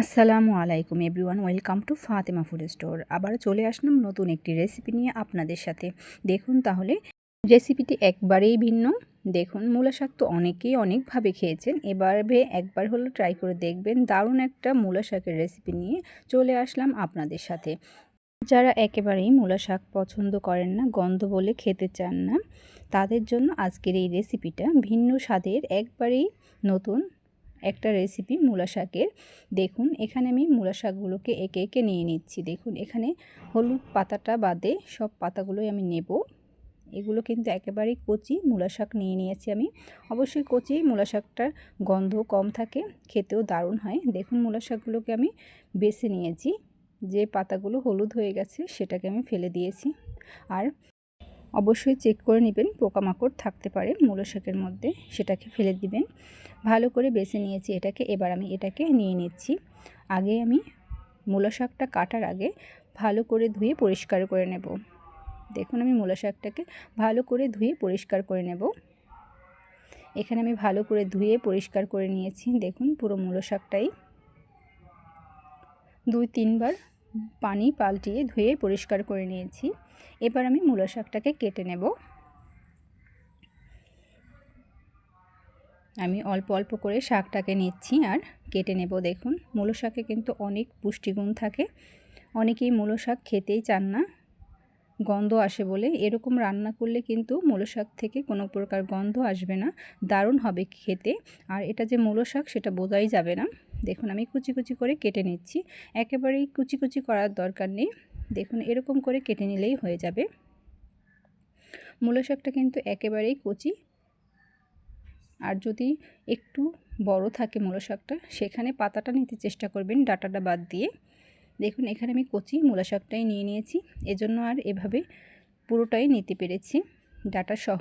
আসসালামু আলাইকুম everyone, welcome to Fatema food store. আবার চলে আসলাম নতুন একটি রেসিপি নিয়ে আপনাদের সাথে। দেখুন তাহলে, রেসিপিটি একবারেই ভিন্ন। দেখুন মূলা শাক তো অনেকেই অনেকভাবে খেয়েছেন। এবারে একবার হলো ট্রাই করে দেখবেন। দারুণ একটা মূলা শাকের রেসিপি নিয়ে চলে আসলাম আপনাদের সাথে। যারা একেবারেই মূলা শাক পছন্দ করেন না, গন্ধ বলে খেতে চান না, তাদের জন্য আজকের এই রেসিপিটা ভিন্ন স্বাদের একবারেই নতুন একটা রেসিপি মূলা শাকের। দেখুন, এখানে আমি মূলা শাকগুলোকে একে একে নিয়ে নিচ্ছি। দেখুন, এখানে হলুদ পাতাটা বাদে সব পাতাগুলোই আমি নেব। এগুলো কিন্তু একেবারেই কচি মূলা শাক নিয়ে নিয়েছি আমি। অবশ্যই কচি মূলা শাকটার গন্ধ কম থাকে, খেতেও দারুণ হয়। দেখুন, মূলা শাকগুলোকে আমি বেছে নিয়েছি। যে পাতাগুলো হলুদ হয়ে গেছে, সেটাকে আমি ফেলে দিয়েছি। আর অবশ্যই চেক করে নেবেন, পোকামাকড় থাকতে পারে মূলো শাকের মধ্যে, সেটাকে ফেলে দিবেন। ভালো করে বেছে নিয়েছি এটাকে, এবার আমি এটাকে নিয়ে নিচ্ছি। আগে আমি মূলো শাকটা কাটার আগে ভালো করে ধুয়ে পরিষ্কার করে নেব। দেখুন আমি মূলো শাকটাকে ভালো করে ধুয়ে পরিষ্কার করে নেব। এখানে আমি ভালো করে ধুয়ে পরিষ্কার করে নিয়েছি। দেখুন পুরো মূলো শাকটাই দুই তিনবার পানি পাল্টিয়ে ধুয়ে পরিষ্কার করে নিয়েছি। এবার আমি মূলো শাকটাকে কেটে নেব। আমি অল্প অল্প করে শাকটাকে নিচ্ছি আর কেটে নেব। দেখুন, মূলো শাকে কিন্তু অনেক পুষ্টিগুণ থাকে। অনেকেই মূলো শাক খেতেই চান না। গন্ধ আসে বলে এরকম রান্না করলে কিন্তু মূলো শাক থেকে কোনো প্রকার গন্ধ আসবে না। দারুণ হবে খেতে। আর এটা যে মূলো শাক, সেটা বোঝাই যাবে না। দেখুন, আমি কুচি কুচি করে কেটে নিচ্ছি। একেবারেই কুচি কুচি করার দরকার নেই। দেখুন, এরকম করে কেটে নিলেই হয়ে যাবে। মূলো শাকটা কিন্তু একেবারেই কচি। আর যদি একটু বড় থাকে মূলো শাকটা, সেখানে পাতাটা নিতে চেষ্টা করবেন, ডাটাটা বাদ দিয়ে। দেখুন, এখানে আমি কচি মূলা শাকটাই নিয়ে নিয়েছি। এজন্য আর এভাবে পুরোটাই নিতে পেরেছি ডাটা সহ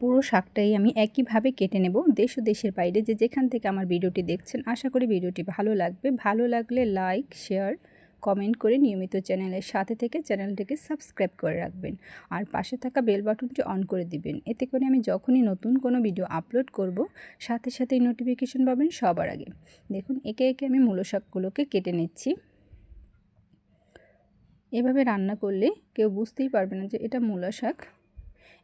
পুরো শাকটাই আমি একইভাবে কেটে নেব দেশ ও দেশের বাইরে। যে যেখান থেকে আমার ভিডিওটি দেখছেন, আশা করি ভিডিওটি ভালো লাগবে। ভালো লাগলে লাইক, শেয়ার কমেন্ট করে নিয়মিত চ্যানেলের সাথে থেকে চ্যানেলটিকে সাবস্ক্রাইব করে রাখবেন আর পাশে থাকা বেল বাটনটি অন করে দিবেন। এতে করে আমি যখনই নতুন কোনো ভিডিও আপলোড করব, সাথে সাথেই নোটিফিকেশন পাবেন সবার আগে। দেখুন, একে একে আমি মূলো শাকগুলোকে কেটে নিচ্ছি। এভাবে রান্না করলে কেউ বুঝতেই পারবে না যে এটা মূলা শাক।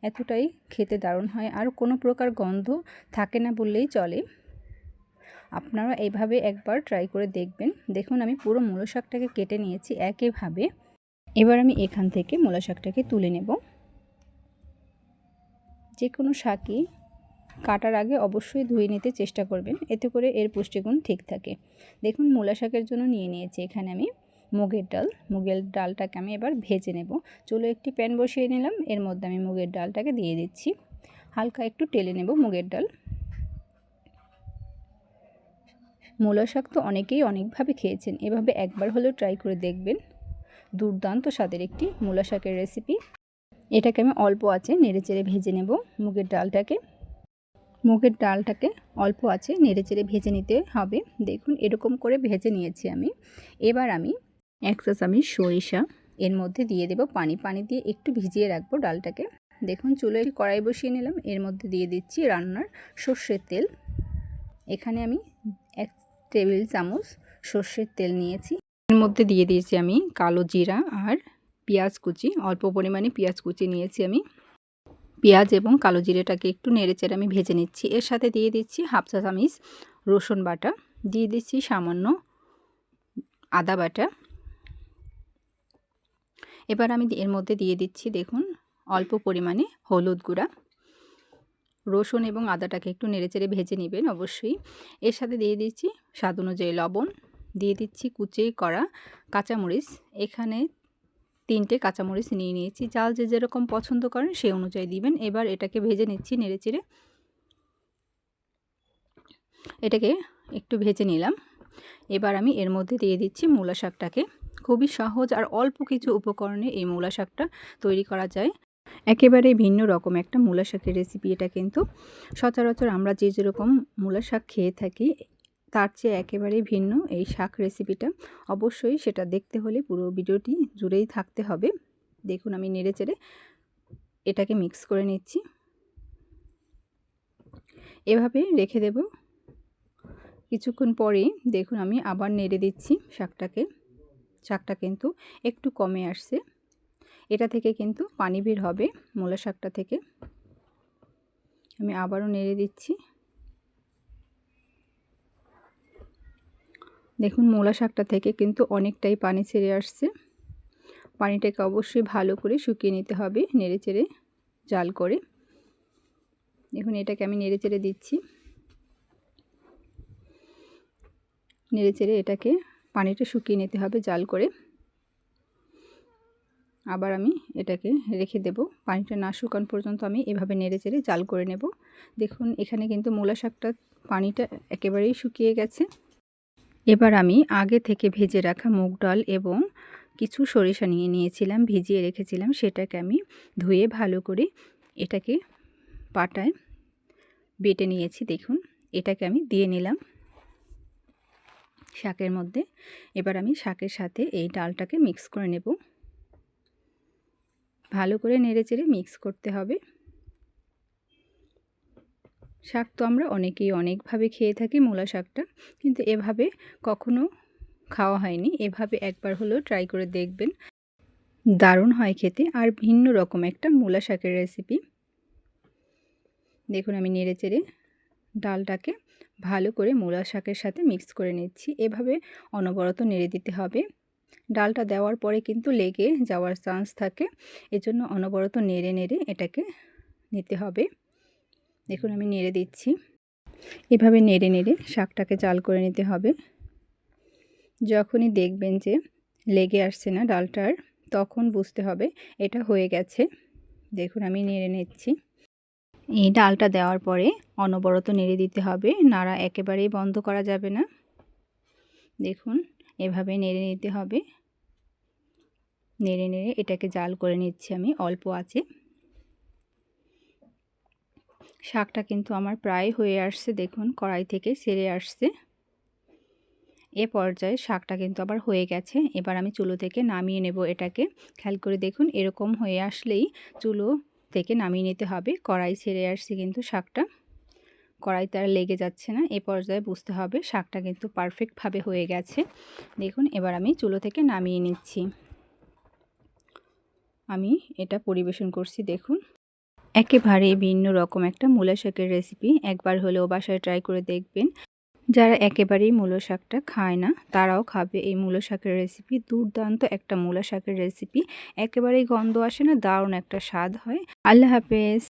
এতটাই খেতে দারুণ হয় আর কোনো প্রকার গন্ধ থাকে না বললেই চলে। আপনারা এইভাবে একবার ট্রাই করে দেখবেন। দেখুন, আমি পুরো মূলো শাকটাকে কেটে নিয়েছি একইভাবে এবার আমি এখান থেকে মূলা শাকটাকে তুলে নেব। যে কোনো শাকই কাটার আগে অবশ্যই ধুয়ে নিতে চেষ্টা করবেন। এতে করে এর পুষ্টিগুণ ঠিক থাকে। দেখুন, মূলা শাকের জন্য নিয়ে নিয়েছি এখানে আমি মুগের ডাল। মুগের ডালটাকে আমি এবার ভেজে নেব। চলো একটি প্যান বসিয়ে নিলাম। এর মধ্যে আমি মুগের ডালটাকে দিয়ে দিচ্ছি। হালকা একটু টেলে নেব মুগের ডাল। মূলা শাক তো অনেকেই অনেকভাবে খেয়েছেন, এভাবে একবার হলেও ট্রাই করে দেখবেন। দুর্দান্ত স্বাদের একটি মূলা শাকের রেসিপি এটাকে আমি অল্প আছে নেড়ে চেড়ে ভেজে নেব মুগের ডালটাকে। মুগের ডালটাকে অল্প আছে নেড়ে চেড়ে ভেজে নিতে হবে। দেখুন এরকম করে ভেজে নিয়েছি আমি। এবার আমি এক আমি সরিষা, এর মধ্যে দিয়ে দেব পানি। পানি দিয়ে একটু ভিজিয়ে রাখব ডালটাকে। দেখুন চুলোয় কড়াই বসিয়ে নিলাম, এর মধ্যে দিয়ে দিচ্ছি রান্নার সর্ষের তেল। এখানে আমি এক টেবিল চামচ সর্ষের তেল নিয়েছি। এর মধ্যে দিয়ে দিয়েছি আমি কালো জিরা আর পেঁয়াজ কুচি। অল্প পরিমাণে পেঁয়াজ কুচি নিয়েছি আমি। পেঁয়াজ এবং কালো জিরেটাকে একটু নেড়েচেড়ে আমি ভেজে নিচ্ছি। এর সাথে দিয়ে দিচ্ছি হাফ চা চামিচ রসুন বাটা। দিয়ে দিচ্ছি সামান্য আদা বাটা। এবার আমি এর মধ্যে দিয়ে দিচ্ছি দেখুন অল্প পরিমাণে হলুদ গুঁড়া। রসুন এবং আদাটাকে একটু নেড়েচেড়ে ভেজে নেবেন অবশ্যই। এর সাথে দিয়ে দিচ্ছি স্বাদ অনুযায়ী লবণ, দিয়ে দিচ্ছি কুচি করা কাঁচামরিচ। এখানে তিনটে কাঁচামরিচ নিয়ে নিয়েছি, চাল যে যেরকম পছন্দ করেন সেই অনুযায়ী দিবেন। এবার এটাকে ভেজে নিচ্ছি নেড়েচেড়ে। এটাকে একটু ভেজে নিলাম। এবার আমি এর মধ্যে দিয়ে দিচ্ছি মূলা শাকটাকে। খুবই সহজ আর অল্প কিছু উপকরণে এই মূলা শাকটা তৈরি করা যায়। একেবারে ভিন্ন রকম একটা মূলা শাকের রেসিপি এটা কিন্তু। সচরাচর আমরা যে যেরকম মূলা শাক খেয়ে থাকি, তার চেয়ে একেবারে ভিন্ন এই শাক রেসিপিটা অবশ্যই সেটা দেখতে হলে পুরো ভিডিওটি জুড়েই থাকতে হবে। দেখুন আমি নেড়ে চেড়ে এটাকে মিক্স করে নিচ্ছি। এভাবে রেখে দেব। কিছুক্ষণ পরেই দেখুন আমি আবার নেড়ে দিচ্ছি শাকটাকে। শাকটা কিন্তু একটু কমে আসছে। এটা থেকে কিন্তু পানি বের হবে মূলা শাকটা থেকে। আমি আবারও নেড়ে দিচ্ছি। দেখুন মূলা শাকটা থেকে কিন্তু অনেকটাই পানি ছেড়ে আসছে। পানিটাকে অবশ্যই ভালো করে শুকিয়ে নিতে হবে নেড়ে চেড়ে জাল করে। দেখুন এটাকে আমি নেড়ে চেড়ে দিচ্ছি। নেড়ে চেড়ে এটাকে পানিটা শুকিয়ে নিতে হবে জাল করে। আবার আমি এটাকে রেখে দেব। পানিটা না শুকান পর্যন্ত আমি এভাবে নেড়ে চেড়ে জাল করে নেব। দেখুন, এখানে কিন্তু মূলা শাকটা পানিটা একেবারেই শুকিয়ে গেছে। এবার আমি আগে থেকে ভেজে রাখা মুগ ডাল এবং কিছু সরিষা নিয়ে নিয়েছিলাম, ভিজিয়ে রেখেছিলাম। সেটাকে আমি ধুয়ে ভালো করে এটাকে পাটায় বেটে নিয়েছি। দেখুন, এটাকে আমি দিয়ে নিলাম শাকের মধ্যে। এবার আমি শাকের সাথে এই ডালটাকে মিক্স করে নেব। ভালো করে নেড়ে চেড়ে মিক্স করতে হবে। শাক তো আমরা অনেকেই অনেকভাবে খেয়ে থাকি মূলা শাকটা, কিন্তু এভাবে কখনো খাওয়া হয়নি। এভাবে একবার হলেও ট্রাই করে দেখবেন। দারুণ হয় খেতে আর ভিন্ন রকম একটা মূলা শাকের রেসিপি। দেখুন আমি নেড়ে চেড়ে ডালটাকে ভালো করে মূলা শাকের সাথে মিক্স করে নিচ্ছি। এভাবে অনবরত নেড়ে দিতে হবে। ডালটা দেওয়ার পরে কিন্তু লেগে যাওয়ার চান্স থাকে। এজন্য অনবরত নেড়ে নেড়ে এটাকে নিতে হবে। দেখুন আমি নেড়ে দিচ্ছি। এভাবে নেড়ে নেড়ে শাকটাকে জাল করে নিতে হবে। যখনই দেখবেন যে লেগে আসছে না ডালটার, তখন বুঝতে হবে এটা হয়ে গেছে। দেখুন আমি নেড়ে নিচ্ছি। এই ডালটা দেওয়ার পরে অনবরত নেড়ে দিতে হবে। নাড়া একেবারেই বন্ধ করা যাবে না। দেখুন এভাবে নেড়ে নিতে হবে। নেড়ে নেড়ে এটাকে জাল করে নিচ্ছি আমি, অল্প আছে। শাকটা কিন্তু আমার প্রায় হয়ে আসছে, দেখুন, কড়াই থেকে সেরে আসছে। এ পর্যায়ে শাকটা কিন্তু আবার হয়ে গেছে, এবার আমি চুলো থেকে নামিয়ে নেব এটাকে। খেয়াল করে দেখুন, এরকম হয়ে আসলেই চুলো থেকে নামিয়ে নিতে হবে, কড়াই ছেড়ে আসছে কিন্তু শাকটা। কড়াইতে আর লেগে যাচ্ছে না। এ পর্যায়ে বুঝতে হবে শাকটা কিন্তু পারফেক্টভাবে হয়ে গেছে। দেখুন, এবার আমি চুলো থেকে নামিয়ে নিচ্ছি। আমি এটা পরিবেশন করছি, দেখুন। একেবারে ভিন্ন রকম একটা মূলা শাকের রেসিপি একবার হলেও বাসায় ট্রাই করে দেখবেন। যারা একেবারেই মূলো শাকটা খায় না, তারাও খাবে এই মূলো শাকের রেসিপি দুর্দান্ত একটা মূলা শাকের রেসিপি একেবারেই গন্ধ আসে না, দারুণ একটা স্বাদ হয়। আল্লাহ হাফেজ।